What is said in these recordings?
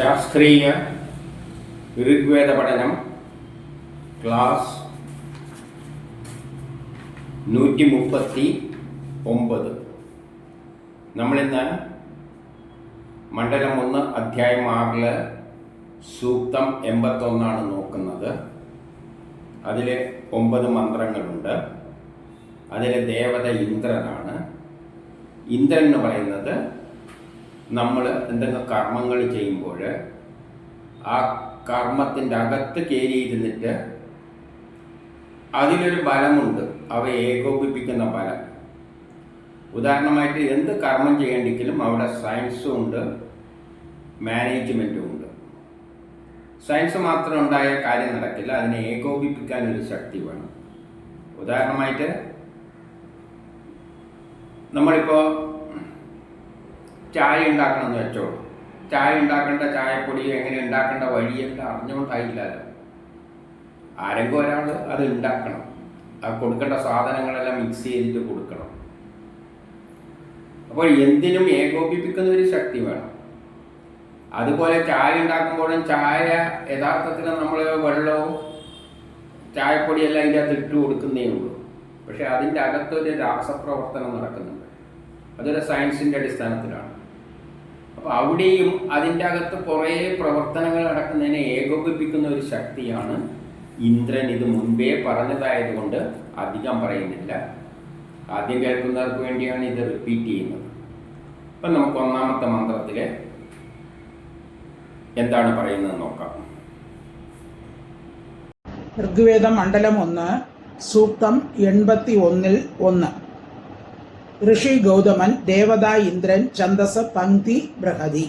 ശാസ്ത്രീയ ഋഗ്വേദ പഠനം ക്ലാസ് നൂറ്റി മുപ്പത്തി ഒമ്പത് നമ്മളിന്ന് മണ്ഡലം ഒന്ന് അധ്യായം ആറിൽ സൂക്തം എൺപത്തൊന്നാണ് നോക്കുന്നത്. അതിൽ ഒമ്പത് മന്ത്രങ്ങളുണ്ട്. അതിൽ ദേവത ഇന്ദ്രനാണ്. ഇന്ദ്രൻ എന്ന് പറയുന്നത് നമ്മൾ എന്തെങ്കിലും കർമ്മങ്ങൾ ചെയ്യുമ്പോൾ ആ കർമ്മത്തിന്റെ അകത്ത് കയറിയിരുന്നിട്ട് അതിലൊരു ബലമുണ്ട്. അവ ഏകോപിപ്പിക്കുന്ന ബലം. ഉദാഹരണമായിട്ട് എന്ത് കർമ്മം ചെയ്യേണ്ടെങ്കിലും അവിടെ സയൻസും ഉണ്ട് മാനേജ്മെന്റും ഉണ്ട്. സയൻസ് മാത്രം ഉണ്ടായ കാര്യം നടക്കില്ല അതിനെ ഏകോപിപ്പിക്കാൻ ഒരു ശക്തി വേണം. ഉദാഹരണമായിട്ട് നമ്മളിപ്പോൾ ചായ ഉണ്ടാക്കണമെന്ന് വെച്ചോളൂ. ചായ ഉണ്ടാക്കേണ്ട ചായപ്പൊടി എങ്ങനെ ഉണ്ടാക്കേണ്ട വഴിയൊക്കെ അറിഞ്ഞുകൊണ്ടായില്ലല്ലോ. ആരെങ്കിലും ഒരാൾ അത് ഉണ്ടാക്കണം. ആ കൊടുക്കേണ്ട സാധനങ്ങളെല്ലാം മിക്സ് ചെയ്തിട്ട് കൊടുക്കണം. അപ്പോൾ എന്തിനും ഏകോപിപ്പിക്കുന്ന ഒരു ശക്തി വേണം. അതുപോലെ ചായ ഉണ്ടാക്കുമ്പോഴും ചായ യഥാർത്ഥത്തിൽ നമ്മൾ വെള്ളവും ചായപ്പൊടിയെല്ലാം അതിന്റെ അകത്ത് ഇട്ട് കൊടുക്കുന്നേ ഉള്ളൂ. പക്ഷേ അതിന്റെ അകത്തൊരു രാസപ്രവർത്തനം നടക്കുന്നുണ്ട്. അതൊരു സയൻസിന്റെ അടിസ്ഥാനത്തിലാണ്. അപ്പോൾ അവിടെയും അതിന്റെ അകത്ത് കുറേ പ്രവർത്തനങ്ങൾ നടക്കുന്നതിനെ ഏകോപിപ്പിക്കുന്ന ഒരു ശക്തിയാണ് ഇന്ദ്രൻ. ഇത് മുൻപേ പറഞ്ഞതായതുകൊണ്ട് അധികം പറയുന്നില്ല. ആദ്യം കേൾക്കുന്നവർക്ക് വേണ്ടിയാണ് ഇത് റിപ്പീറ്റ് ചെയ്യുന്നത്. അപ്പം നമുക്ക് ഒന്നാമത്തെ മന്ത്രത്തിൽ എന്താണ് പറയുന്നത് നോക്കാം. ഋഗ്വേദ മണ്ഡലം ഒന്ന് സൂക്തം എൺപത്തി ഒന്നിൽ ഒന്ന്. ഋഷി ഗൗതമൻ ദേവത ഇന്ദ്രൻ ഛന്ദസ പങ്ക്തി ബൃഹതി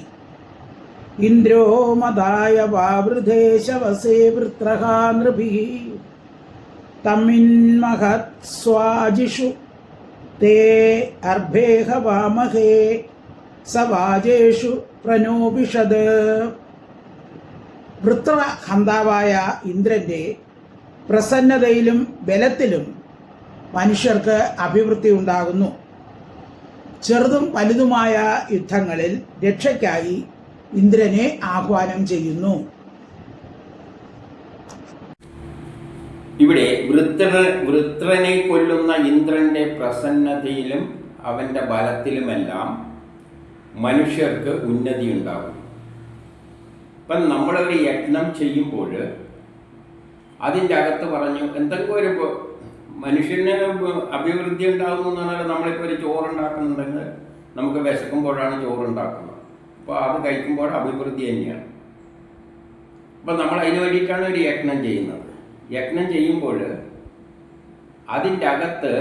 ഇന്ദ്രോ മതായ വാവൃദേശവസേ നൃഭി. മഹത് സ്വാജിഷു. തേ അർഭേഹ വാമഹേ സവാജേഷു വൃത്ര വൃത്രഹന്താവായ ഇന്ദ്രന്റെ പ്രസന്നതയിലും ബലത്തിലും മനുഷ്യർക്ക് അഭിവൃദ്ധി ഉണ്ടാകുന്നു. ചെറുതും വലുതുമായ യുദ്ധങ്ങളിൽ രക്ഷയ്ക്കായി ഇന്ദ്രനെ ആഹ്വാനം ചെയ്യുന്നു. ഇവിടെ വൃത്ര വൃത്രനെ കൊല്ലുന്ന ഇന്ദ്രന്റെ പ്രസന്നതയിലും അവന്റെ ബലത്തിലുമെല്ലാം മനുഷ്യർക്ക് ഉന്നതി ഉണ്ടാകും ഇപ്പം നമ്മളൊരു യജ്ഞം ചെയ്യുമ്പോൾ അതിന്റെ അകത്ത് പറഞ്ഞു എന്തെങ്കിലും ഒരു മനുഷ്യന് അഭിവൃദ്ധി ഉണ്ടാകുന്നു എന്ന് പറഞ്ഞാൽ നമ്മളിപ്പോൾ ഒരു ചോറുണ്ടാക്കുന്നുണ്ടെങ്കിൽ നമുക്ക് വിശക്കുമ്പോഴാണ് ചോറുണ്ടാക്കുന്നത്. അപ്പോൾ അത് കഴിക്കുമ്പോൾ അഭിവൃദ്ധി തന്നെയാണ്. അപ്പം നമ്മൾ അതിന് വേണ്ടിയിട്ടാണ് ഒരു യജ്ഞം ചെയ്യുന്നത്. യജ്ഞം ചെയ്യുമ്പോൾ അതിന്റെ അകത്ത്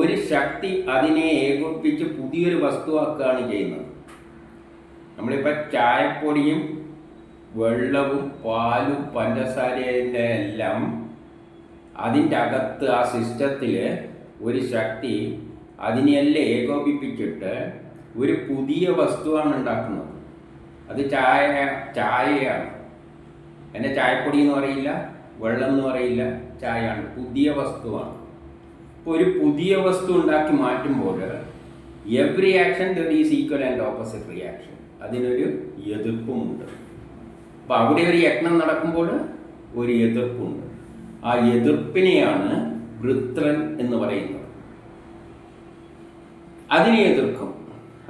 ഒരു ശക്തി അതിനെ ഏകോപിപ്പിച്ച് പുതിയൊരു വസ്തുവാക്കുകയാണ് ചെയ്യുന്നത്. നമ്മളിപ്പോൾ ചായപ്പൊടിയും വെള്ളവും പാലും പഞ്ചസാരയുടെ എല്ലാം അതിന്റെ അകത്ത് ആ സിസ്റ്റത്തിൽ ഒരു ശക്തി അതിനെയെല്ലാം ഏകോപിപ്പിച്ചിട്ട് ഒരു പുതിയ വസ്തുവാണ് ഉണ്ടാക്കുന്നത്. അത് ചായ ചായയാണ്. എന്നെ ചായപ്പൊടി എന്ന് പറയില്ല വെള്ളം എന്ന് പറയില്ല ചായയാണ്. പുതിയ വസ്തുവാണ്. ഇപ്പോൾ ഒരു പുതിയ വസ്തു ഉണ്ടാക്കി മാറ്റുമ്പോൾ every action there is equal and opposite reaction അതിനൊരു എതിർപ്പുമുണ്ട്. അപ്പോൾ അവിടെ ഒരു യജ്ഞം നടക്കുമ്പോൾ ഒരു എതിർപ്പുണ്ട്. ആ എതിർപ്പിനെയാണ് വൃത്രൻ എന്ന് പറയുന്നത്. അതിനെ എതിർക്കും.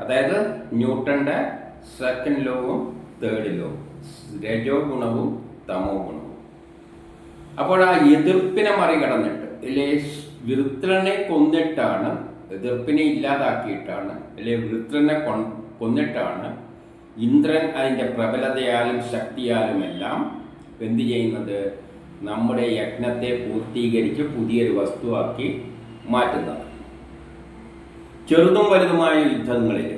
അതായത് ന്യൂട്ടന്റെ സെക്കൻഡ് ലോവും തേർഡ് ലോവും രജോ ഗുണവും തമോ ഗുണവും. അപ്പോൾ ആ എതിർപ്പിനെ മറികടന്നിട്ട് അല്ലെ വൃത്രനെ കൊന്നിട്ടാണ് എതിർപ്പിനെ ഇല്ലാതാക്കിയിട്ടാണ് അല്ലെ വൃത്രനെ കൊന്നിട്ടാണ് ഇന്ദ്രൻ അതിന്റെ പ്രബലതയാലും ശക്തിയാലുമെല്ലാം എന്ത് ചെയ്യുന്നത്? നമ്മുടെ യജ്ഞത്തെ പൂർത്തീകരിച്ച് പുതിയൊരു വസ്തുവാക്കി മാറ്റുന്നത്. ചെറുതും വലുതുമായ യുദ്ധങ്ങളിൽ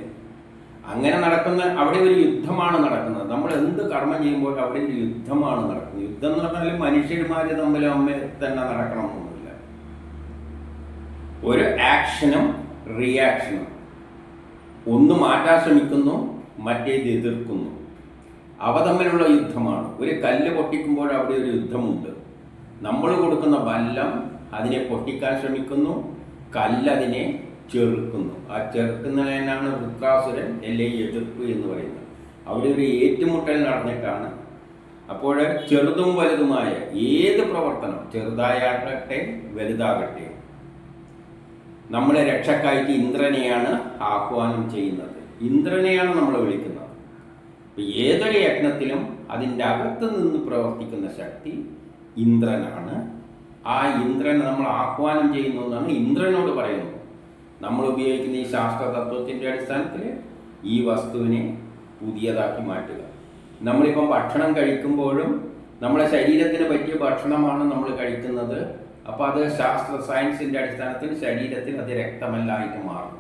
അങ്ങനെ നടക്കുന്ന അവിടെ ഒരു യുദ്ധമാണ് നടക്കുന്നത്. നമ്മൾ എന്ത് കർമ്മം ചെയ്യുമ്പോൾ അവിടെ ഒരു യുദ്ധമാണ് നടക്കുന്നത്. യുദ്ധം എന്ന് പറഞ്ഞാൽ മനുഷ്യന്മാർ തമ്മിൽ അമ്മ തന്നെ നടക്കണമെന്നൊന്നുമില്ല. ഒരു ആക്ഷനും റിയാക്ഷനും ഒന്ന് മാറ്റാൻ ശ്രമിക്കുന്നു മറ്റേത് എതിർക്കുന്നു. അവ തമ്മിലുള്ള യുദ്ധമാണ്. ഒരു കല്ല് പൊട്ടിക്കുമ്പോൾ അവിടെ ഒരു യുദ്ധമുണ്ട്. നമ്മൾ കൊടുക്കുന്ന ബലം അതിനെ പൊട്ടിക്കാൻ ശ്രമിക്കുന്നു. കല്ലതിനെ ചെറുക്കുന്നു. ആ ചെറുക്കുന്നതിനാണ് വൃക്കാസുരൻ എല്ലെ എതിർപ്പ് എന്ന് പറയുന്നത്. അവിടെ ഒരു ഏറ്റുമുട്ടൽ നടന്നിട്ടാണ്. അപ്പോൾ ചെറുതും വലുതുമായ ഏത് പ്രവർത്തനം ചെറുതായാകട്ടെ വലുതാകട്ടെ നമ്മളെ രക്ഷക്കായിട്ട് ഇന്ദ്രനെയാണ് ആഹ്വാനം ചെയ്യുന്നത്. ഇന്ദ്രനെയാണ് നമ്മൾ വിളിക്കുന്നത്. ഏതൊരു യജ്ഞത്തിലും അതിന്റെ അകത്ത് നിന്ന് പ്രവർത്തിക്കുന്ന ശക്തി ഇന്ദ്രനാണ്. ആ ഇന്ദ്രനെ നമ്മൾ ആഹ്വാനം ചെയ്യുന്നു എന്നാണ് ഇന്ദ്രനോട് പറയുന്നത്. നമ്മൾ ഉപയോഗിക്കുന്ന ഈ ശാസ്ത്ര തത്വത്തിന്റെ അടിസ്ഥാനത്തിൽ ഈ വസ്തുവിനെ പുതിയതാക്കി മാറ്റുക. നമ്മളിപ്പം ഭക്ഷണം കഴിക്കുമ്പോഴും നമ്മുടെ ശരീരത്തിന് പറ്റിയ ഭക്ഷണമാണ് നമ്മൾ കഴിക്കുന്നത്. അപ്പോൾ അത് ശാസ്ത്ര സയൻസിന്റെ അടിസ്ഥാനത്തിൽ ശരീരത്തിൽ അത് രക്തമല്ലായിട്ട് മാറും.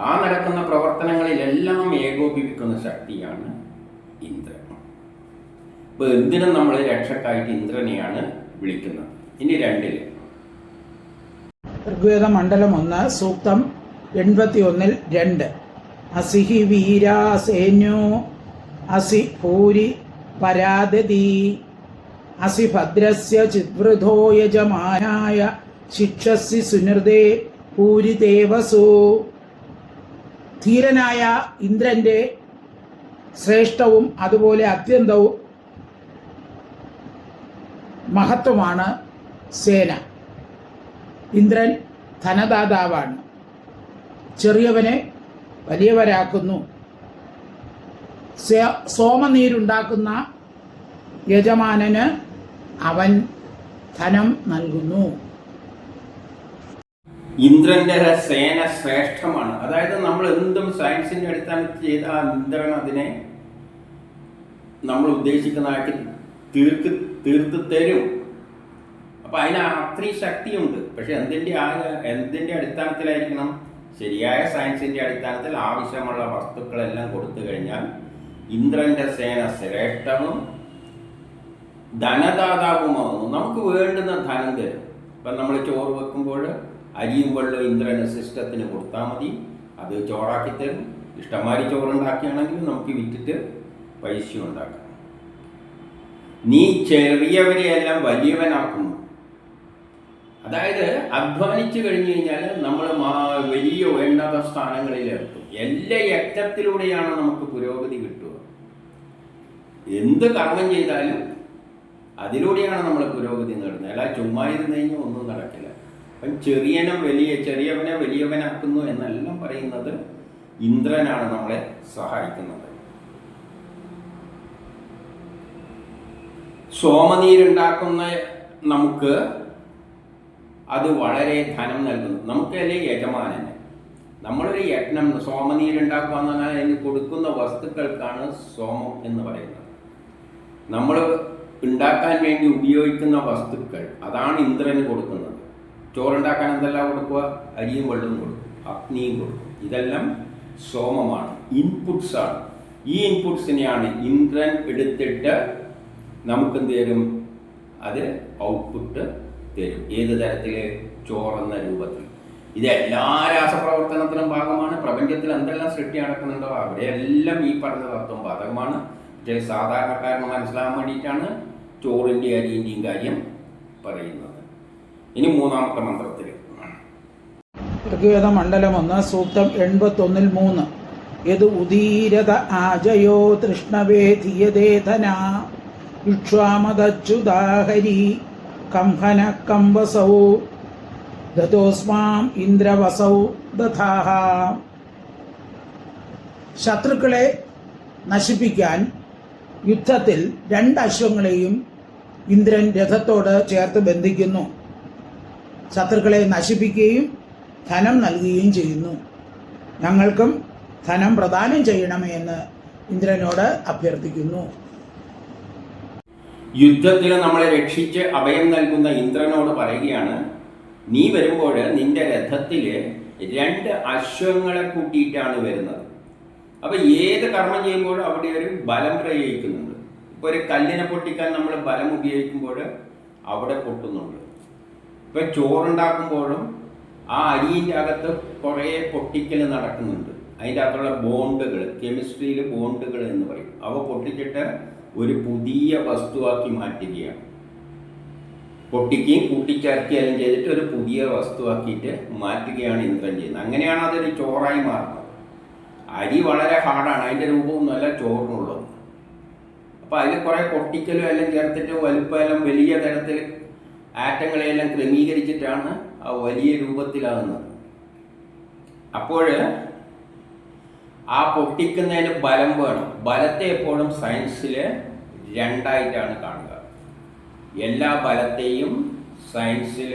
ആ നടക്കുന്ന പ്രവർത്തനങ്ങളിലെല്ലാം ഏകോപിപ്പിക്കുന്ന ശക്തിയാണ് ഇന്ദ്രൻ. ഇപ്പൊ എന്തിനും നമ്മൾ രക്ഷക്കായിട്ട് ഇന്ദ്രനെയാണ് വിളിക്കുന്നത്. ഇനി രണ്ടിൽ ഋഗ്വേദ മണ്ഡലം ഒന്ന് സൂക്തം എൺപത്തി ഒന്നിൽ രണ്ട്. അസിഹി വീരാസേനു അസി ഭൂരി പരാദതി അസി ഭദ്രസ്യ ചിദ്വൃതോ യജമാനായ ശിക്ഷസി സുനൃതേ ഭൂരി ദേവസു ധീരനായ ഇന്ദ്രന്റെ ശ്രേഷ്ഠവും അതുപോലെ അത്യന്തവും മഹത്വമാണ് സേന. ഇന്ദ്രൻ ധനദാതാവാണ്. ചെറിയവനെ വലിയവരാക്കുന്നു. സോമനീരുണ്ടാക്കുന്ന യജമാനന് അവൻ ധനം നൽകുന്നു. ഇന്ദ്രന്റെ സേന ശ്രേഷ്ഠമാണ്. അതായത് നമ്മൾ എന്തും സയൻസിന്റെ അടിസ്ഥാനത്തിൽ ചെയ്താൽ ഇന്ദ്രൻ അതിനെ നമ്മൾ ഉദ്ദേശിക്കുന്നതായിട്ട് തീർത്ത് തീർത്ത് തരും. അപ്പൊ അതിന് അത്രയും ശക്തിയുണ്ട്. പക്ഷെ എന്തിന്റെ ആ എന്തിന്റെ അടിസ്ഥാനത്തിലായിരിക്കണം? ശരിയായ സയൻസിന്റെ അടിസ്ഥാനത്തിൽ ആവശ്യമുള്ള വസ്തുക്കളെല്ലാം കൊടുത്തു കഴിഞ്ഞാൽ ഇന്ദ്രന്റെ സേന ശ്രേഷ്ഠവും ധനദാതാവുമാകുന്നു നമുക്ക് വേണ്ടുന്ന ധനം തരും. ഇപ്പം നമ്മൾ ചോറ് വെക്കുമ്പോൾ അരിയും വെള്ളവും ഇന്ദ്രന് സിസ്റ്റത്തിന് കൊടുത്താൽ മതി. അത് ചോറാക്കി തരും. ഇഷ്ടംമാതിരി ചോറുണ്ടാക്കിയാണെങ്കിൽ നമുക്ക് വിറ്റിട്ട് പൈസ ഉണ്ടാക്കുന്നു നീ ചെറിയവരെയെല്ലാം വലിയവനാക്കുന്നു. അതായത് അധ്വാനിച്ചു കഴിഞ്ഞു കഴിഞ്ഞാൽ നമ്മൾ വലിയ ഉന്നത സ്ഥാനങ്ങളിലെത്തും എല്ലാ യജ്ഞത്തിലൂടെയാണ് നമുക്ക് പുരോഗതി കിട്ടുക. എന്ത് കർമ്മം ചെയ്താലും അതിലൂടെയാണ് നമ്മൾ പുരോഗതി നേടുന്നത്. അല്ല ചുമ്മാ കഴിഞ്ഞാൽ ഒന്നും നടക്കില്ല. അപ്പം ചെറിയനെ വലിയ ചെറിയവനെ വലിയവനാക്കുന്നു എന്നെല്ലാം പറയുന്നത് ഇന്ദ്രനാണ് നമ്മളെ സഹായിക്കുന്നത്. സോമനീരുണ്ടാക്കുന്ന നമുക്ക് അത് വളരെ ധനം നൽകുന്നു. നമുക്കല്ലേ യജമാനന് നമ്മളൊരു യജ്ഞം സോമനീരുണ്ടാക്കുക എന്ന് പറഞ്ഞാൽ അതിന് കൊടുക്കുന്ന വസ്തുക്കൾക്കാണ് സോമം എന്ന് പറയുന്നത്. നമ്മൾ ഉണ്ടാക്കാൻ വേണ്ടി ഉപയോഗിക്കുന്ന വസ്തുക്കൾ അതാണ് ഇന്ദ്രന് കൊടുക്കുന്നത്. ചോറുണ്ടാക്കാൻ എന്തെല്ലാം കൊടുക്കുക? അരിയും വെള്ളവും കൊടുക്കും അഗ്നിയും കൊടുക്കും. ഇതെല്ലാം സോമമാണ് ഇൻപുട്സാണ് ഈ ഇൻപുട്സിനെയാണ് ഇന്ദ്രൻ എടുത്തിട്ട് നമുക്ക് എന്ത് തരും അത് ഔട്ട്പുട്ട് തരും. ഏത് തരത്തിൽ ചോറെന്ന രൂപത്തിൽ. ഇത് എല്ലാ രാസപ്രവർത്തനത്തിനും ഭാഗമാണ്. പ്രപഞ്ചത്തിൽ എന്തെല്ലാം സൃഷ്ടി നടക്കുന്നുണ്ടോ അവിടെയെല്ലാം ഈ പറഞ്ഞ തത്വം ബാധകമാണ്. പക്ഷേ സാധാരണക്കാരന് മനസ്സിലാകാൻ വേണ്ടിയിട്ടാണ് ചോറിന്റെ അരിന്റെയും കാര്യം പറയുന്നത്. ഇനി മൂന്നാമത്തെ മന്ത്രത്തിൽ ഋഗ്വേദ മണ്ഡലം ഒന്ന് സൂക്തം എൺപത്തൊന്നിൽ മൂന്ന്. യത് ഉദീരത ആജയോ തൃഷ്ണവേ ധീയതേധന. ഇക്ഷ്വാമതച്യുതാഹരി കംഹന കംവസൗ ദതോസ്മാം ഇന്ദ്രവസൗ ദഥാഹ ശത്രുക്കളെ നശിപ്പിക്കാൻ യുദ്ധത്തിൽ രണ്ട് അശ്വങ്ങളെയും ഇന്ദ്രൻ രഥത്തോട് ചേർത്ത് ബന്ധിക്കുന്നു. ശത്രുക്കളെ നശിപ്പിക്കുകയും ധനം നൽകുകയും ചെയ്യുന്നു. ഞങ്ങൾക്കും ധനം പ്രദാനം ചെയ്യണമേ എന്ന് ഇന്ദ്രനോട് അഭ്യർത്ഥിക്കുന്നു. യുദ്ധത്തിൽ നമ്മളെ രക്ഷിച്ച് അഭയം നൽകുന്ന ഇന്ദ്രനോട് പറയുകയാണ് നീ വരുമ്പോൾ നിന്റെ രഥത്തിൽ രണ്ട് അശ്വങ്ങളെ കൂട്ടിയിട്ടാണ് വരുന്നത്. അപ്പൊ ഏത് കർമ്മം ചെയ്യുമ്പോഴും അവിടെ ഒരു ബലം പ്രയോഗിക്കുന്നുണ്ട്. ഇപ്പൊ ഒരു കല്ലിനെ പൊട്ടിക്കാൻ നമ്മൾ ബലം ഉപയോഗിക്കുമ്പോൾ അവിടെ പൊട്ടുന്നുണ്ട്. ഇപ്പൊ ചോറുണ്ടാക്കുമ്പോഴും ആ അരിയിന്റെ അകത്ത് കുറേ പൊട്ടിക്കൽ നടക്കുന്നുണ്ട്. അതിന്റെ അകത്തുള്ള ബോണ്ടുകൾ കെമിസ്ട്രിയിലെ ബോണ്ടുകൾ എന്ന് പറയും. അവ പൊട്ടിച്ചിട്ട് ഒരു പുതിയ വസ്തുവാക്കി മാറ്റുകയാണ്. പൊട്ടിക്കുകയും കൂട്ടിച്ചേർക്കുകയും ചെയ്തിട്ട് ഒരു പുതിയ വസ്തുവാക്കിയിട്ട് മാറ്റുകയാണ് ഇന്ദ്രൻ ചെയ്യുന്നത്. അങ്ങനെയാണ് അതൊരു ചോറായി മാറുന്നത്. അരി വളരെ ഹാർഡാണ്. അതിന്റെ രൂപമൊന്നുമല്ല ചോറിനുള്ളത്. അപ്പോൾ അതിൽ കുറെ പൊട്ടിക്കലും എല്ലാം ചേർത്തിട്ട് വലുപ്പമെല്ലാം വലിയ തരത്തിൽ ആറ്റങ്ങളെല്ലാം ക്രമീകരിച്ചിട്ടാണ് ആ വലിയ രൂപത്തിലാകുന്നത്. അപ്പോൾ ആ പൊട്ടിക്കുന്നതിന് ബലം വേണം. ബലത്തെ എപ്പോഴും സയൻസിൽ രണ്ടായിട്ടാണ് കാണുക. എല്ലാ ബലത്തെയും സയൻസിൽ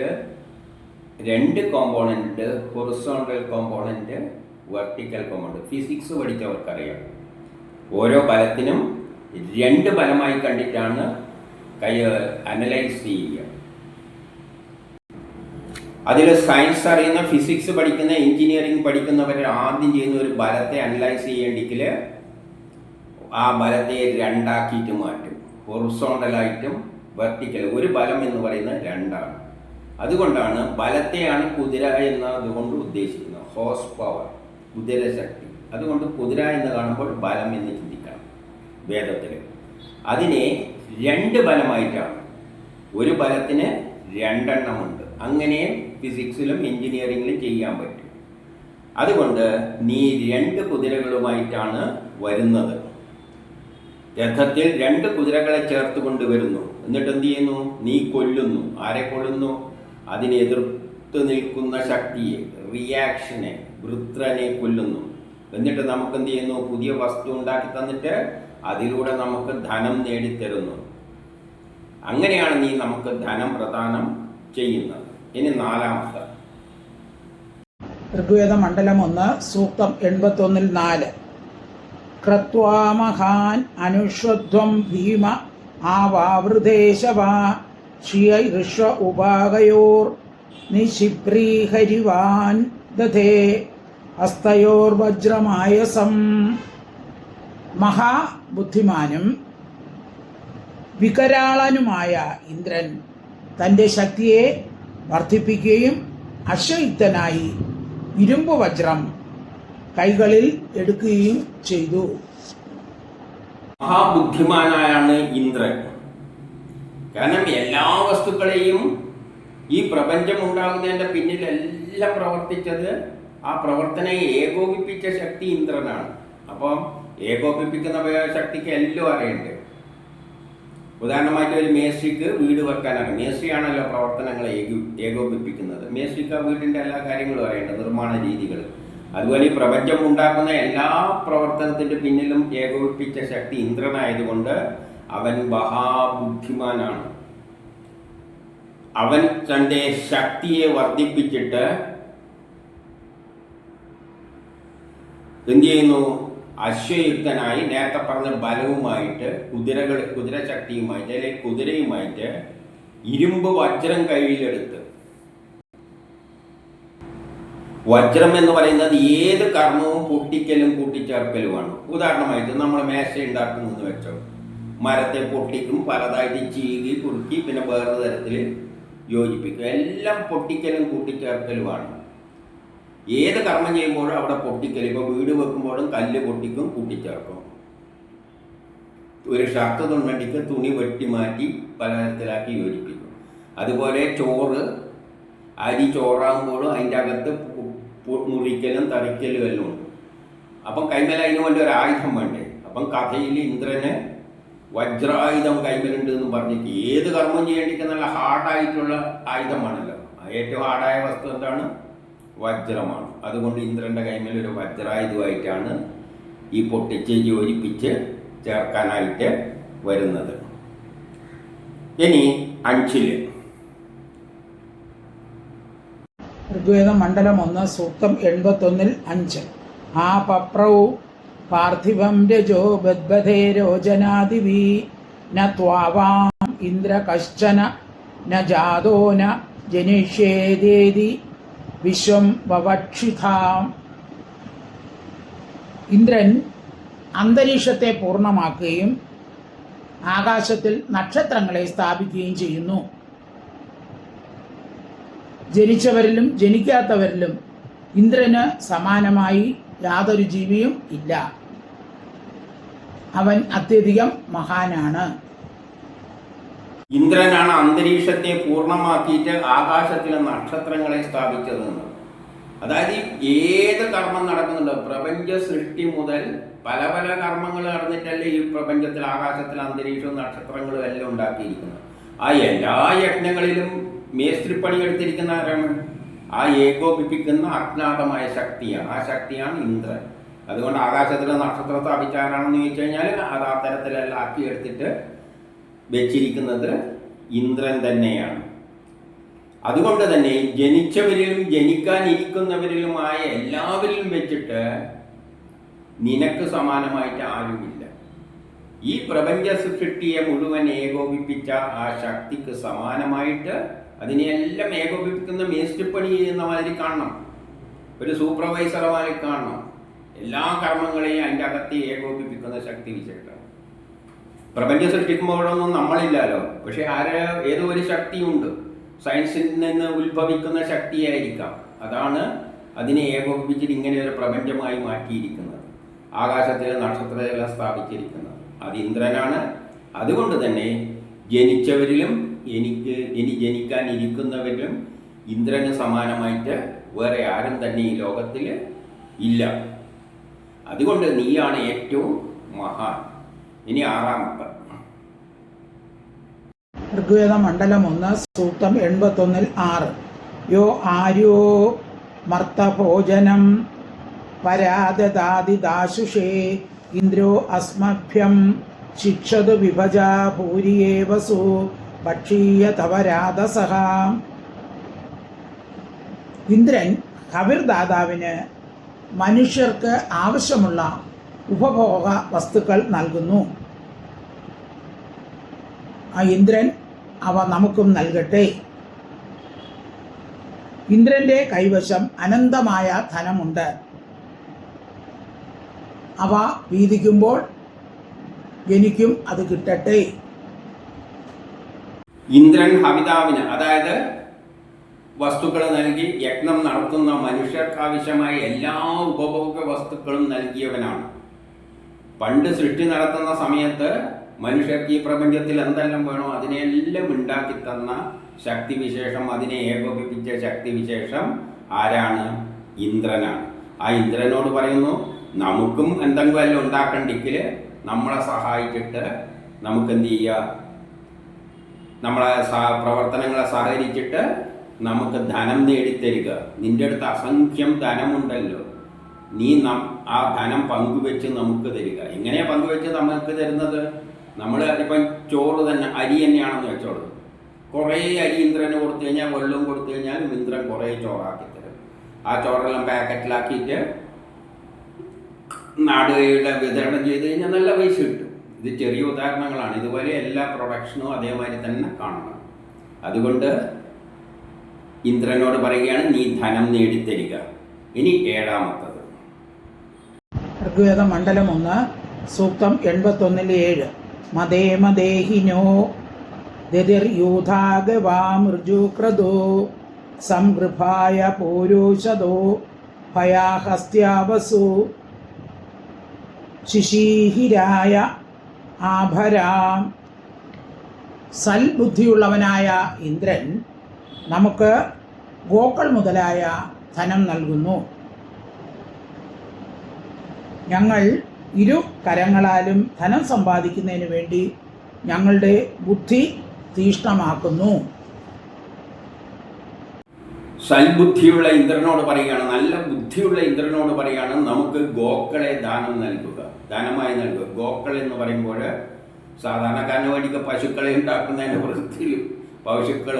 രണ്ട് component horizontal component vertical component physics പഠിച്ചവർക്കറിയാം. ഓരോ ബലത്തിനും രണ്ട് ബലമായി കണ്ടിട്ടാണ് കൈ അനലൈസ് ചെയ്യുക. അതിൽ സയൻസ് അറിയുന്ന ഫിസിക്സ് പഠിക്കുന്ന എഞ്ചിനീയറിംഗ് പഠിക്കുന്നവർ ആദ്യം ചെയ്യുന്ന ഒരു ബലത്തെ അനലൈസ് ചെയ്യേണ്ടെങ്കിൽ ആ ബലത്തെ രണ്ടാക്കിയിട്ട് മാറ്റും. ഹൊറിസോണ്ടലായിട്ടും വെർട്ടിക്കൽ ഒരു ബലം എന്ന് പറയുന്നത് രണ്ടാണ്. അതുകൊണ്ടാണ് ബലത്തെയാണ് കുതിര എന്നതുകൊണ്ട് ഉദ്ദേശിക്കുന്നത്. ഹോസ് പവർ കുതിര ശക്തി അതുകൊണ്ട് കുതിര എന്ന് കാണുമ്പോൾ ബലം എന്ന് ചിന്തിക്കണം വേദത്തിൽ. അതിനെ രണ്ട് ബലമായിട്ടാണ്. ഒരു ബലത്തിന് രണ്ടെണ്ണമുണ്ട്. അങ്ങനെ ഫിസിക്സിലും എഞ്ചിനീയറിംഗിലും ചെയ്യാൻ പറ്റും. അതുകൊണ്ട് നീ രണ്ട് കുതിരകളുമായിട്ടാണ് വരുന്നത്. രഥത്തിൽ രണ്ട് കുതിരകളെ ചേർത്ത് കൊണ്ടുവരുന്നു. എന്നിട്ട് എന്ത് ചെയ്യുന്നു? നീ കൊല്ലുന്നു. ആരെ കൊല്ലുന്നു? അതിനെ എതിർത്ത് നിൽക്കുന്ന ശക്തിയെ റിയാക്ഷനെ വൃത്രനെ കൊല്ലുന്നു. എന്നിട്ട് നമുക്ക് എന്ത് ചെയ്യുന്നു? പുതിയ വസ്തു ഉണ്ടാക്കി തന്നിട്ട് അതിലൂടെ നമുക്ക് ധനം നേടിത്തരുന്നു. അങ്ങനെയാണ് നീ നമുക്ക് ധനം പ്രദാനം ചെയ്യുന്നത്. ഇനി നാലാമത്തെ. ഋഗ്വേദ മണ്ഡലം ഒന്ന് സൂക്തം എൺപത്തൊന്നിൽ നാല്. ക്രത്വാമഹാൻ അനുഷ്വധ്വം ഭീമ ആവാവൃദേശവാ ഷിയ ഋഷ ഉപാകയോർ നിശിപ്രീഹരിവാൻ ദധേ ഹസ്തയോർവജ്രമായസം മഹാബുദ്ധിമാനും വികരാളനുമായ ഇന്ദ്രൻ തന്റെ ശക്തിയെ വർദ്ധിപ്പിക്കുകയും അശ്വയുക്തനായി ഇരുമ്പ് വജ്രം കൈകളിൽ എടുക്കുകയും ചെയ്തു. മഹാബുദ്ധിമാനായാണ് ഇന്ദ്രൻ. കാരണം എല്ലാ വസ്തുക്കളെയും ഈ പ്രപഞ്ചം ഉണ്ടാകുന്നതിന്റെ പിന്നിലെല്ലാം പ്രവർത്തിച്ചത് ആ പ്രവർത്തനയെ ഏകോപിപ്പിച്ച ശക്തി ഇന്ദ്രനാണ്. അപ്പം ഏകോപിപ്പിക്കുന്ന ശക്തിക്ക് എല്ലാം അറിയണ്ട് ഉദാഹരണമായിട്ട് ഒരു മേസ്ത്രിക്ക് വീട് വെക്കാനാണ്. മേസ്ത്രിയാണല്ലോ പ്രവർത്തനങ്ങളെ ഏകോ ഏകോപിപ്പിക്കുന്നത്. മേസ്ത്രിക്ക് ആ വീടിന്റെ എല്ലാ കാര്യങ്ങളും അറിയേണ്ടത് നിർമ്മാണ രീതികൾ. അതുപോലെ ഈ പ്രപഞ്ചം ഉണ്ടാക്കുന്ന എല്ലാ പ്രവർത്തനത്തിന്റെ പിന്നിലും ഏകോപിപ്പിച്ച ശക്തി ഇന്ദ്രനായതുകൊണ്ട് അവൻ മഹാബുദ്ധിമാനാണ്. അവൻ തന്റെ ശക്തിയെ വർദ്ധിപ്പിച്ചിട്ട് എന്ത് ചെയ്യുന്നു? അശ്വയുക്തനായി നേരത്തെ പറഞ്ഞ ബലവുമായിട്ട് കുതിരകൾ കുതിരശക്തിയുമായിട്ട് അല്ലെങ്കിൽ കുതിരയുമായിട്ട് ഇരുമ്പ് വജ്രം കയ്യിലെടുത്ത്. വജ്രം എന്ന് പറയുന്നത് ഏത് കർമ്മവും പൊട്ടിക്കലും കൂട്ടിച്ചേർക്കലുമാണ്. ഉദാഹരണമായിട്ട് നമ്മൾ മേശ ഉണ്ടാക്കുന്നതെന്ന് വെച്ചോ. മരത്തെ പൊട്ടിക്കും പലതായിട്ട് ചീകി കുറുക്കി പിന്നെ വേറെ തരത്തിൽ യോജിപ്പിക്കും. എല്ലാം പൊട്ടിക്കലും കൂട്ടിച്ചേർക്കലുമാണ്. ഏത് കർമ്മം ചെയ്യുമ്പോഴും അവിടെ പൊട്ടിക്കൽ ഇപ്പോൾ വീട് വെക്കുമ്പോഴും കല്ല് പൊട്ടിക്കും കൂട്ടിച്ചേർക്കും. ഒരു ഷർട്ട് തുന്നണ്ടിക്ക് തുണി വെട്ടി മാറ്റി പലതരത്തിലാക്കി യോജിപ്പിക്കും. അതുപോലെ ചോറ് അരി ചോറാകുമ്പോഴും അതിന്റെ അകത്ത് മുറിക്കലും തറിക്കലും എല്ലാം ഉണ്ട്. അപ്പം കൈമേൽ അതിന് വേണ്ടി ഒരു ആയുധം വേണ്ടേ? അപ്പം കഥയിൽ ഇന്ദ്രനെ വജ്രായുധം കൈമലുണ്ട് എന്ന് പറഞ്ഞിട്ട് ഏത് കർമ്മം ചെയ്യേണ്ടിക്ക് നല്ല ഹാർഡായിട്ടുള്ള ആയുധമാണല്ലോ. ഏറ്റവും ഹാർഡായ വസ്തു എന്താണ്? വജ്രമാണ്. അതുകൊണ്ട് ഇന്ദ്രന്റെ കൈമേൽ ഒരു വജ്രായുധമായിട്ടാണ് ഈ പൊട്ടിച്ച് യോജിപ്പിച്ച് ചേർക്കാനായിട്ട് വരുന്നത്. ഇനി അഞ്ചിൽ. ഋഗ്വേദ മണ്ഡലം ഒന്ന് സൂക്തം എൺപത്തൊന്നിൽ അഞ്ച്. ആ പപ്രവു പാർത്ഥിവം രജോ ബദ്ബധേ രോജനാദിവി ന ഇന്ദ്ര കശ്ചന ന ജാതോ ന ജനിഷ്യേതേതി വിശ്വം വവക്ഷിതാം. ഇന്ദ്രൻ അന്തരീക്ഷത്തെ പൂർണമാക്കുകയും ആകാശത്തിൽ നക്ഷത്രങ്ങളെ സ്ഥാപിക്കുകയും ചെയ്യുന്നു. ജനിച്ചവരിലും ജനിക്കാത്തവരിലും ഇന്ദ്രന് സമാനമായി യാതൊരു ജീവിയും ഇല്ല. അവൻ അത്യധികം മഹാനാണ്. ഇന്ദ്രനാണ് അന്തരീക്ഷത്തെ പൂർണമാക്കിയിട്ട് ആകാശത്തിലെ നക്ഷത്രങ്ങളെ സ്ഥാപിച്ചതെന്ന് അതായത് ഏത് കർമ്മം നടക്കുന്നുണ്ടോ പ്രപഞ്ച സൃഷ്ടി മുതൽ പല പല കർമ്മങ്ങൾ നടന്നിട്ടല്ലേ ഈ പ്രപഞ്ചത്തിൽ ആകാശത്തിൽ അന്തരീക്ഷവും നക്ഷത്രങ്ങളും എല്ലാം ഉണ്ടാക്കിയിരിക്കുന്നത്. ആ എല്ലാ യജ്ഞങ്ങളിലും മേസ്ത്രിപ്പണി എടുത്തിരിക്കുന്ന ആരാണ്? ആ ഏകോപിപ്പിക്കുന്ന അജ്ഞാതമായ ശക്തിയാണ്. ആ ശക്തിയാണ് ഇന്ദ്രൻ. അതുകൊണ്ട് ആകാശത്തിലെ നക്ഷത്രത്തെ സ്ഥാപിച്ചാരാണെന്ന് ചോദിച്ചു കഴിഞ്ഞാൽ അത് ആ തരത്തിലെല്ലാം ആക്കിയെടുത്തിട്ട് വെച്ചിരിക്കുന്നത് ഇന്ദ്രൻ തന്നെയാണ്. അതുകൊണ്ട് തന്നെ ജനിച്ചവരിലും ജനിക്കാനിരിക്കുന്നവരിലുമായ എല്ലാവരിലും വെച്ചിട്ട് നിനക്ക് സമാനമായിട്ട് ആരുമില്ല. ഈ പ്രപഞ്ച സൃഷ്ടിയെ മുഴുവൻ ഏകോപിപ്പിച്ച ആ ശക്തിക്ക് സമാനമായിട്ട് അതിനെയെല്ലാം ഏകോപിപ്പിക്കുന്ന മേസ്റ്റിപ്പണി ചെയ്യുന്ന മാതിരി കാണണം. ഒരു സൂപ്പർവൈസറെ മാതിരി കാണണം. എല്ലാ കർമ്മങ്ങളെയും അതിന്റെ അകത്ത് ഏകോപിപ്പിക്കുന്ന ശക്തി വിശേഷം പ്രപഞ്ചം സൃഷ്ടിക്കുമ്പോഴൊന്നും നമ്മളില്ലല്ലോ. പക്ഷെ ആര് ഏതോ ഒരു ശക്തിയുണ്ട്. സയൻസിൽ നിന്ന് ഉത്ഭവിക്കുന്ന ശക്തിയായിരിക്കാം. അതാണ് അതിനെ ഏകോപിപ്പിച്ചിട്ട് ഇങ്ങനെ ഒരു പ്രപഞ്ചമായി മാറ്റിയിരിക്കുന്നത്. ആകാശത്തിലെ നക്ഷത്രങ്ങളെ സ്ഥാപിച്ചിരിക്കുന്നത്. അത് ഇന്ദ്രനാണ്. അതുകൊണ്ട് തന്നെ ജനിച്ചവരിലും എനിക്ക് ഇനി ജനിക്കാൻ ഇരിക്കുന്നവരിലും ഇന്ദ്രന് സമാനമായിട്ട് വേറെ ആരും തന്നെ ഈ ലോകത്തിൽ ഇല്ല. അതുകൊണ്ട് നീയാണ് ഏറ്റവും മഹാൻ. ഇനി ആറാമത്തെ ഋഗ്വേദ മണ്ഡലം ഒന്ന് സൂക്തം എൺപത്തൊന്നിൽ ആറ്. യോ ആര്യോ മർത്തഭോജനം പരാദദാദിദാശുഷേ ഇന്ദ്രോ അസ്മഭ്യം ശിക്ഷതു വിഭജ ഭൂരിയേവസു ഭക്ഷീയ തവരാധസഹ ഇന്ദ്രൻ ഹവിർദാതാവിന് മനുഷ്യർക്ക് ആവശ്യമുള്ള ഉപഭോഗ വസ്തുക്കൾ നൽകുന്നു. ആ ഇന്ദ്രൻ അവ നമുക്കും നൽകട്ടെ. ഇന്ദ്രന്റെ കൈവശം അനന്തമായ ധനമുണ്ട്. അവ വീതിക്കുമ്പോൾ എനിക്കും അത് കിട്ടട്ടെ. ഇന്ദ്രൻ ഹവിതാവിന് അതായത് വസ്തുക്കൾ നൽകി യജ്ഞം നടത്തുന്ന മനുഷ്യർക്കാവശ്യമായ എല്ലാ ഉപഭോഗ വസ്തുക്കളും നൽകിയവനാണ്. പണ്ട് സൃഷ്ടി നടത്തുന്ന സമയത്ത് മനുഷ്യർക്ക് ഈ പ്രപഞ്ചത്തിൽ എന്തെല്ലാം വേണോ അതിനെല്ലാം ഉണ്ടാക്കി തന്ന ശക്തിവിശേഷം അതിനെ ഏകോപിപ്പിച്ച ശക്തിവിശേഷം ആരാണ്? ഇന്ദ്രനാണ്. ആ ഇന്ദ്രനോട് പറയുന്നു നമുക്കും എന്തെങ്കിലും എല്ലാം ഉണ്ടാക്കണ്ടെങ്കിൽ നമ്മളെ സഹായിച്ചിട്ട് നമുക്ക് എന്ത് ചെയ്യുക നമ്മളെ പ്രവർത്തനങ്ങളെ സഹകരിച്ചിട്ട് നമുക്ക് ധനം നേടിത്തരിക. നിന്റെ അടുത്ത് അസംഖ്യം ധനമുണ്ടല്ലോ. നീ നം ആ ധനം പങ്കുവെച്ച് നമുക്ക് തരിക. എങ്ങനെയാ പങ്കുവെച്ച് നമുക്ക് തരുന്നത്? നമ്മൾ ഇപ്പം ചോറ് തന്നെ അരി തന്നെയാണെന്ന് വെച്ചോളൂ. കുറേ അരി ഇന്ദ്രന് കൊടുത്തു കഴിഞ്ഞാൽ വെള്ളവും കൊടുത്തു കഴിഞ്ഞാൽ ഇന്ദ്രൻ കുറേ ചോറാക്കി തരും. ആ ചോറെല്ലാം പാക്കറ്റിലാക്കിയിട്ട് നാടുകളുടെ വിതരണം ചെയ്ത് കഴിഞ്ഞാൽ നല്ല പൈസ കിട്ടും. ഇത് ചെറിയ ഉദാഹരണങ്ങളാണ്. ഇതുപോലെ എല്ലാ പ്രൊഡക്ഷനും അതേമാതിരി തന്നെ കാണണം. അതുകൊണ്ട് ഇന്ദ്രനോട് പറയുകയാണ് നീ ധനം നേടിത്തരിക. ഇനി ഏഴാമത്തത് ഋഗ്വേദ മണ്ഡലം ഒന്ന് സൂക്തം എൺപത്തൊന്നിൽ ഏഴ്. മതേ മദേഹിനോ ദതിർയൂഥാഗവാമൃജുക്രതോ സംഗൃഭായ പൂരൂഷതോ ഭയാഹസ്ത്യാവസു ശിശീഹിരായ ആഭരാം. സൽബുദ്ധിയുള്ളവനായ ഇന്ദ്രൻ നമുക്ക് ഗോക്കൾ മുതലായ ധനം നൽകുന്നു. ഞങ്ങൾ ഇരു കരങ്ങളാലും ധനം സമ്പാദിക്കുന്നതിന് വേണ്ടി ഞങ്ങളുടെ ബുദ്ധി തീഷ്ണമാക്കുന്നു. സൽബുദ്ധിയുള്ള ഇന്ദ്രനോട് പറയുകയാണ് നല്ല ബുദ്ധിയുള്ള ഇന്ദ്രനോട് പറയുകയാണ് നമുക്ക് ഗോക്കളെ ദാനം നൽകുക ദാനമായി നൽകുക. ഗോക്കൾ എന്ന് പറയുമ്പോൾ സാധാരണക്കാരന് വേണ്ടിക്ക് പശുക്കളെ ഉണ്ടാക്കുന്നതിന്റെ വൃത്തിയിൽ പശുക്കൾ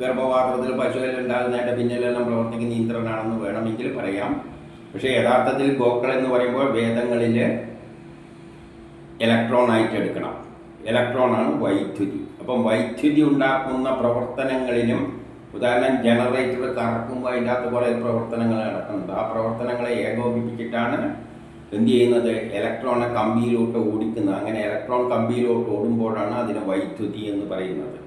ഗർഭപാത്രത്തിൽ പശുക്കൾ ഉണ്ടാകുന്നതിന്റെ പിന്നിലെല്ലാം പ്രവർത്തിക്കുന്ന ഇന്ദ്രനാണെന്ന് വേണമെങ്കിൽ പറയാം. പക്ഷേ യഥാർത്ഥത്തിൽ ഗോക്കൾ എന്ന് പറയുമ്പോൾ വേദങ്ങളിൽ ഇലക്ട്രോൺ ആയിട്ട് എടുക്കണം. ഇലക്ട്രോണാണ് വൈദ്യുതി. അപ്പം വൈദ്യുതി ഉണ്ടാക്കുന്ന പ്രവർത്തനങ്ങളിലും ഉദാഹരണം ജനറേറ്റർ കറക്കുമ്പോൾ അതിന്റെ അകത്ത് കുറേ പ്രവർത്തനങ്ങൾ നടക്കുന്നുണ്ട്. ആ പ്രവർത്തനങ്ങളെ ഏകോപിപ്പിച്ചിട്ടാണ് എന്ത് ചെയ്യുന്നത്? ഇലക്ട്രോണെ കമ്പിയിലോട്ട് ഓടിക്കുന്നത്. അങ്ങനെ ഇലക്ട്രോൺ കമ്പിയിലോട്ട് ഓടുമ്പോഴാണ് അതിന് വൈദ്യുതി എന്ന് പറയുന്നത്.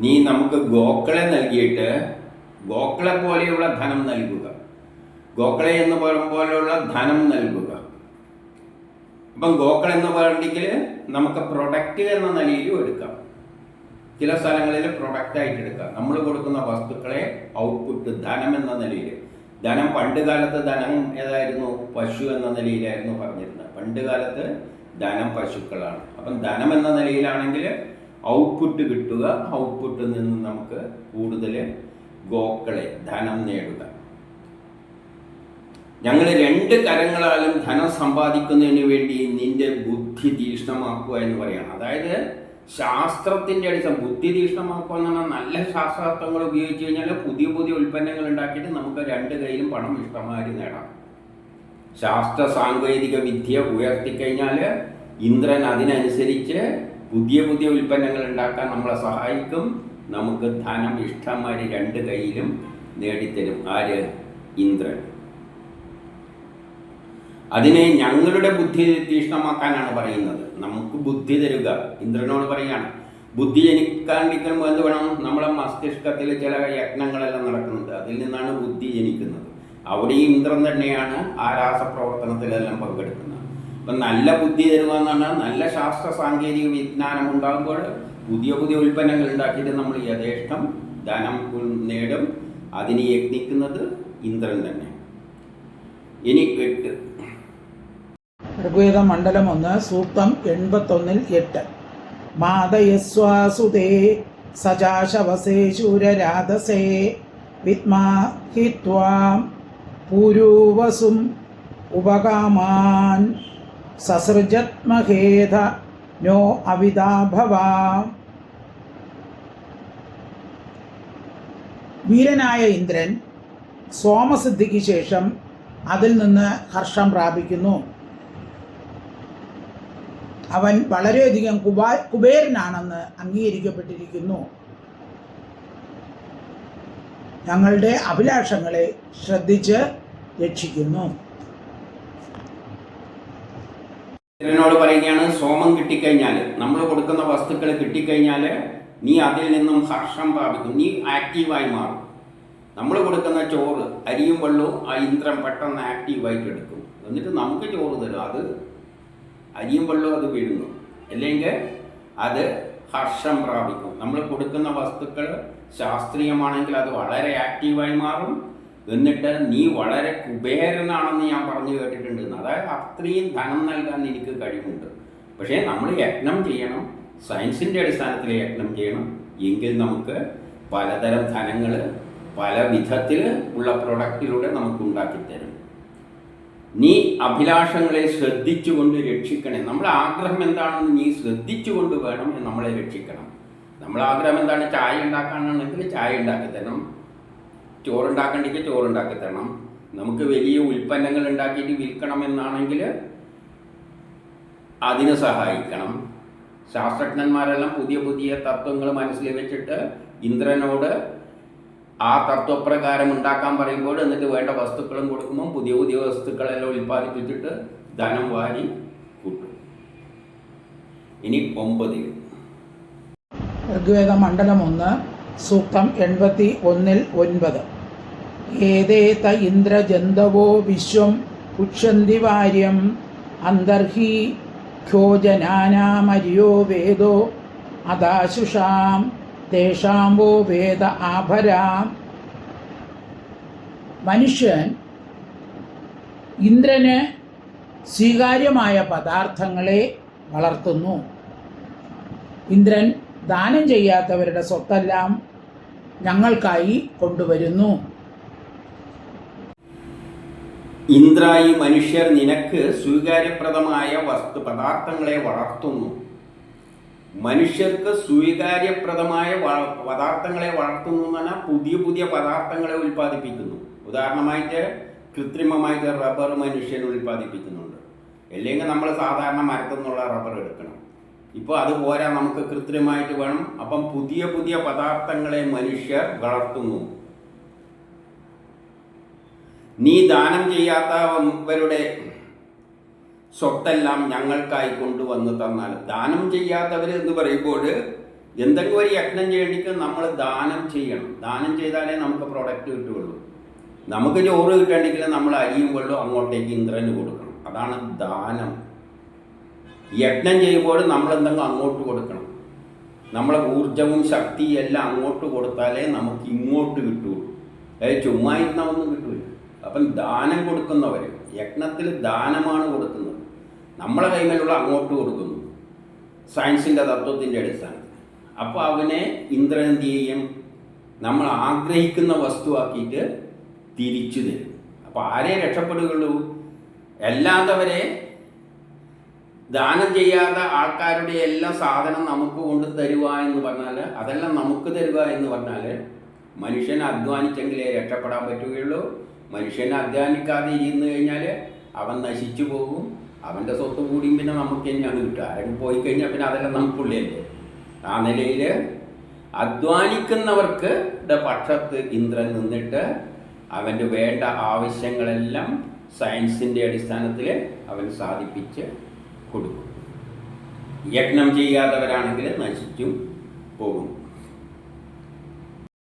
നീ നമുക്ക് ഗോക്കളെ നൽകിയിട്ട് ഗോക്കളെ പോലെയുള്ള ധനം നൽകുക. ഗോക്കളെ എന്ന് പറയുമ്പോലുള്ള ധനം നൽകുക. അപ്പം ഗോക്കൾ എന്ന് പറയുന്നെങ്കിൽ നമുക്ക് പ്രൊഡക്റ്റ് എന്ന നിലയിലും എടുക്കാം. ചില സ്ഥലങ്ങളിൽ പ്രൊഡക്റ്റ് ആയിട്ട് എടുക്കാം. നമ്മൾ കൊടുക്കുന്ന വസ്തുക്കളെ ഔട്ട്പുട്ട് ധനം എന്ന നിലയിൽ. ധനം പണ്ട് കാലത്ത് ധനം ഏതായിരുന്നു? പശു എന്ന നിലയിലായിരുന്നു പറഞ്ഞിരുന്നത്. പണ്ട് കാലത്ത് ധനം പശുക്കളാണ്. അപ്പം ധനം എന്ന നിലയിലാണെങ്കിൽ ഔട്ട്പുട്ട് കിട്ടുക. ഔട്ട്പുട്ടിൽ നിന്ന് നമുക്ക് കൂടുതൽ ഗോക്കളെ ധനം നേടുക. ഞങ്ങൾ രണ്ട് കരങ്ങളാലും ധനം സമ്പാദിക്കുന്നതിന് വേണ്ടി നിന്റെ ബുദ്ധി തീക്ഷ്ണമാക്കുക എന്ന് പറയണം. അതായത് ശാസ്ത്രത്തിന്റെ അടിസ്ഥാന ബുദ്ധി തീക്ഷ്ണമാക്കുക എന്ന് പറഞ്ഞാൽ നല്ല ശാസ്ത്രാർത്ഥങ്ങൾ ഉപയോഗിച്ച് കഴിഞ്ഞാൽ പുതിയ പുതിയ ഉൽപ്പന്നങ്ങൾ ഉണ്ടാക്കിയിട്ട് നമുക്ക് രണ്ട് കയ്യിലും പണം ഇഷ്ടമാതിരി നേടാം. ശാസ്ത്ര സാങ്കേതിക വിദ്യ ഉയർത്തിക്കഴിഞ്ഞാൽ ഇന്ദ്രൻ അതിനനുസരിച്ച് പുതിയ പുതിയ ഉൽപ്പന്നങ്ങൾ ഉണ്ടാക്കാൻ നമ്മളെ സഹായിക്കും. നമുക്ക് ധനം ഇഷ്ടമാതിരി രണ്ട് കയ്യിലും നേടിത്തരും. ആര്? ഇന്ദ്രൻ. അതിനെ ഞങ്ങളുടെ ബുദ്ധി തീഷ്ണമാക്കാനാണ് പറയുന്നത്. നമുക്ക് ബുദ്ധി തരുക. ഇന്ദ്രനോട് പറയാണ് ബുദ്ധി ജനിക്കാണ്ടിരിക്കുമ്പോൾ എന്ത് വേണം? നമ്മളെ മസ്തിഷ്കത്തിൽ ചില യജ്ഞങ്ങളെല്ലാം നടക്കുന്നുണ്ട്. അതിൽ നിന്നാണ് ബുദ്ധി ജനിക്കുന്നത്. അവിടെയും ഇന്ദ്രൻ തന്നെയാണ് ആ രാസപ്രവർത്തനത്തിലെല്ലാം പങ്കെടുക്കുന്നത്. അപ്പം നല്ല ബുദ്ധി തരുക എന്ന് പറഞ്ഞാൽ നല്ല ശാസ്ത്ര സാങ്കേതിക വിജ്ഞാനം ഉണ്ടാകുമ്പോൾ പുതിയ പുതിയ ഉൽപ്പന്നങ്ങൾ ഉണ്ടാക്കിയിട്ട് നമ്മൾ യഥേഷ്ടം ധനം നേടും. അതിന് യജ്ഞിക്കുന്നത് ഇന്ദ്രൻ തന്നെ. ഇനി എട്ട്. ഋഗ്വേദ മണ്ഡലം ഒന്ന് സൂക്തം എൺപത്തൊന്നിൽ എട്ട്. മാതയസ്വാസുതേ സജാശവസേ ശൂരരാധസേ വിത്മാഹിത്വാം പൂരൂവസും ഉപകാമാൻ സസൃജത്മഹേധ നോ അവിതാഭവാ വീരനായ ഇന്ദ്രൻ സോമസിദ്ധിക്ക് ശേഷം അതിൽ നിന്ന് ഹർഷം പ്രാപിക്കുന്നു. അവൻ വളരെയധികം കുബാ കുബേരനാണെന്ന് അംഗീകരിക്കപ്പെട്ടിരിക്കുന്നു. ഞങ്ങളുടെ അഭിലാഷങ്ങളെ ശ്രദ്ധിച്ച് രക്ഷിക്കുന്നു. ഇന്ദ്രനോട് പറയുകയാണ് സോമം കിട്ടിക്കഴിഞ്ഞാൽ നമ്മൾ കൊടുക്കുന്ന വസ്തുക്കൾ കിട്ടിക്കഴിഞ്ഞാൽ നീ അതിൽ നിന്നും ഹർഷം പ്രാപിക്കും നീ ആക്റ്റീവായി മാറും. നമ്മൾ കൊടുക്കുന്ന ചോറ് അരിയും വെള്ളവും ആ ഇന്ദ്രം പെട്ടെന്ന് ആക്റ്റീവായിട്ട് എടുക്കും. എന്നിട്ട് നമുക്ക് ചോറ് തരും. അത് അരിയും വെള്ളവും അത് വീഴുന്നു അല്ലെങ്കിൽ അത് ഹർഷം പ്രാപിക്കും. നമ്മൾ കൊടുക്കുന്ന വസ്തുക്കൾ ശാസ്ത്രീയമാണെങ്കിൽ അത് വളരെ ആക്റ്റീവായി മാറും. എന്നിട്ട് നീ വളരെ കുബേരനാണെന്ന് ഞാൻ പറഞ്ഞു കേട്ടിട്ടുണ്ട്. അതായത് അത്രയും ധനം നൽകാൻ എനിക്ക് കഴിവുണ്ട്. പക്ഷേ നമ്മൾ യജ്ഞം ചെയ്യണം. സയൻസിന്റെ അടിസ്ഥാനത്തിൽ യജ്ഞം ചെയ്യണം. എങ്കിൽ നമുക്ക് പലതരം ധനങ്ങൾ പല വിധത്തിൽ ഉള്ള പ്രൊഡക്റ്റിലൂടെ നമുക്ക് ഉണ്ടാക്കി തരും നീ അഭിലാഷങ്ങളെ ശ്രദ്ധിച്ചുകൊണ്ട് രക്ഷിക്കണേ. നമ്മുടെ ആഗ്രഹം എന്താണെന്ന് നീ ശ്രദ്ധിച്ചുകൊണ്ട് വേണം നമ്മളെ രക്ഷിക്കണം. നമ്മളെ ആഗ്രഹം എന്താണ്? ചായ ഉണ്ടാക്കാനാണെങ്കിൽ ചായ ഉണ്ടാക്കി തരണം ചോറുണ്ടാക്കണ്ടെങ്കിൽ ചോറുണ്ടാക്കി നമുക്ക് വലിയ ഉൽപ്പന്നങ്ങൾ ഉണ്ടാക്കിയിട്ട് വിൽക്കണം എന്നാണെങ്കിൽ അതിന് സഹായിക്കണം. ശാസ്ത്രജ്ഞന്മാരെല്ലാം പുതിയ പുതിയ തത്വങ്ങൾ മനസ്സിൽ വെച്ചിട്ട് ഇന്ദ്രനോട് ആ തത്വപ്രകാരം ഉണ്ടാക്കാൻ പറയുമ്പോൾ എന്നിട്ട് വേണ്ട വസ്തുക്കളും കൊടുക്കുമ്പോൾ പുതിയ പുതിയ വസ്തുക്കളെല്ലാം ഉൽപ്പാദിപ്പിച്ചിട്ട് ധനം വാരി കൂട്ടും. ഇനി ഒമ്പതിൽ ഋഗ്വേദ മണ്ഡലം ഒന്ന് സൂക്തം എൺപത്തി ഒന്നിൽ ഒൻപത്. ഏതേത ഇന്ദ്രജന്തവോ വിശ്വം പുക്ഷന്തി വാര്യം അന്തർഹി ഖ്യോജനാനാമര്യോ വേദോ അദാശുഷാം തേഷാം വോ വേദ ആഭരാം. മനുഷ്യൻ ഇന്ദ്രന് സ്വീകാര്യമായ പദാർത്ഥങ്ങളെ വളർത്തുന്നു. ഇന്ദ്രൻ ദാനം ചെയ്യാത്തവരുടെ സ്വത്തെല്ലാം ഞങ്ങൾക്കായി കൊണ്ടുവരുന്നു. ഇന്ദ്രായി മനുഷ്യർ നിനക്ക് സ്വീകാര്യപ്രദമായ വസ്തു പദാർത്ഥങ്ങളെ വളർത്തുന്നു. മനുഷ്യർക്ക് സ്വീകാര്യപ്രദമായ പദാർത്ഥങ്ങളെ വളർത്തുന്നു എന്ന് പറഞ്ഞാൽ പുതിയ പുതിയ പദാർത്ഥങ്ങളെ ഉൽപ്പാദിപ്പിക്കുന്നു. ഉദാഹരണമായിട്ട് കൃത്രിമമായിട്ട് റബ്ബർ മനുഷ്യൻ ഉൽപ്പാദിപ്പിക്കുന്നുണ്ട്. അല്ലെങ്കിൽ നമ്മൾ സാധാരണ മരത്തിൽ നിന്നുള്ള റബ്ബർ എടുക്കണം. ഇപ്പോൾ അത് പോരാ നമുക്ക് കൃത്രിമമായിട്ട് വേണം. അപ്പം പുതിയ പുതിയ പദാർത്ഥങ്ങളെ മനുഷ്യർ വളർത്തുന്നു. നീ ദാനം ചെയ്യാത്തവരുടെ സ്വത്തെല്ലാം ഞങ്ങൾക്കായി കൊണ്ടുവന്ന് തന്നാൽ ദാനം ചെയ്യാത്തവർ എന്ന് പറയുമ്പോൾ എന്തെങ്കിലും ഒരു യജ്ഞം ചെയ്യണമെങ്കിൽ നമ്മൾ ദാനം ചെയ്യണം. ദാനം ചെയ്താലേ നമുക്ക് പ്രോഡക്റ്റ് കിട്ടുകയുള്ളൂ. നമുക്ക് ചോറ് കിട്ടണമെങ്കിൽ നമ്മൾ അരിയും വെള്ളവും അങ്ങോട്ടേക്ക് ഇന്ദ്രന് കൊടുക്കണം. അതാണ് ദാനം. യജ്ഞം ചെയ്യുമ്പോൾ നമ്മൾ എന്തെങ്കിലും അങ്ങോട്ട് കൊടുക്കണം. നമ്മളെ ഊർജവും ശക്തിയും എല്ലാം അങ്ങോട്ട് കൊടുത്താലേ നമുക്ക് ഇങ്ങോട്ട് കിട്ടുള്ളൂ അതായത് ചുമ്മാ ഇരുന്നാൽ ഒന്നും കിട്ടൂല. അപ്പം ദാനം കൊടുക്കുന്നവർ യജ്ഞത്തിൽ ദാനമാണ് കൊടുക്കുന്നത്. നമ്മളെ കൈമേലുള്ള അങ്ങോട്ട് കൊടുക്കുന്നു. സയൻസിന്റെ തത്വത്തിന്റെ അടിസ്ഥാനത്തിൽ. അപ്പോൾ അവനെ ഇന്ദ്രൻ നമ്മൾ ആഗ്രഹിക്കുന്ന വസ്തുവാക്കിയിട്ട് തിരിച്ചു തരും. അപ്പോൾ ആരെ രക്ഷപ്പെടുകയുള്ളൂ? അല്ലാത്തവരെ ദാനം ചെയ്യാത്ത ആൾക്കാരുടെ എല്ലാ സാധനം നമുക്ക് കൊണ്ട് തരുക എന്ന് പറഞ്ഞാൽ അതെല്ലാം നമുക്ക് തരുക എന്ന് പറഞ്ഞാൽ മനുഷ്യനെ അധ്വാനിച്ചെങ്കിലേ രക്ഷപ്പെടാൻ പറ്റുകയുള്ളൂ. മനുഷ്യനെ അധ്വാനിക്കാതെ ഇരുന്ന് കഴിഞ്ഞാൽ അവൻ നശിച്ചു പോകും. അവന്റെ സ്വത്ത് കൂടിയും പിന്നെ നമുക്ക് തന്നെയാണ് കിട്ടുക. ആരെങ്കിലും പോയി കഴിഞ്ഞാൽ പിന്നെ അതെല്ലാം നമുക്കുള്ളിയല്ലേ ആ നിലയിൽ അധ്വാനിക്കുന്നവർക്ക് പക്ഷത്ത് ഇന്ദ്രൻ നിന്നിട്ട് അവന്റെ വേണ്ട ആവശ്യങ്ങളെല്ലാം സയൻസിന്റെ അടിസ്ഥാനത്തിൽ അവൻ സാധിപ്പിച്ച് കൊടുക്കും. യജ്ഞം ചെയ്യാത്തവരാണെങ്കിൽ നശിച്ചും പോകും.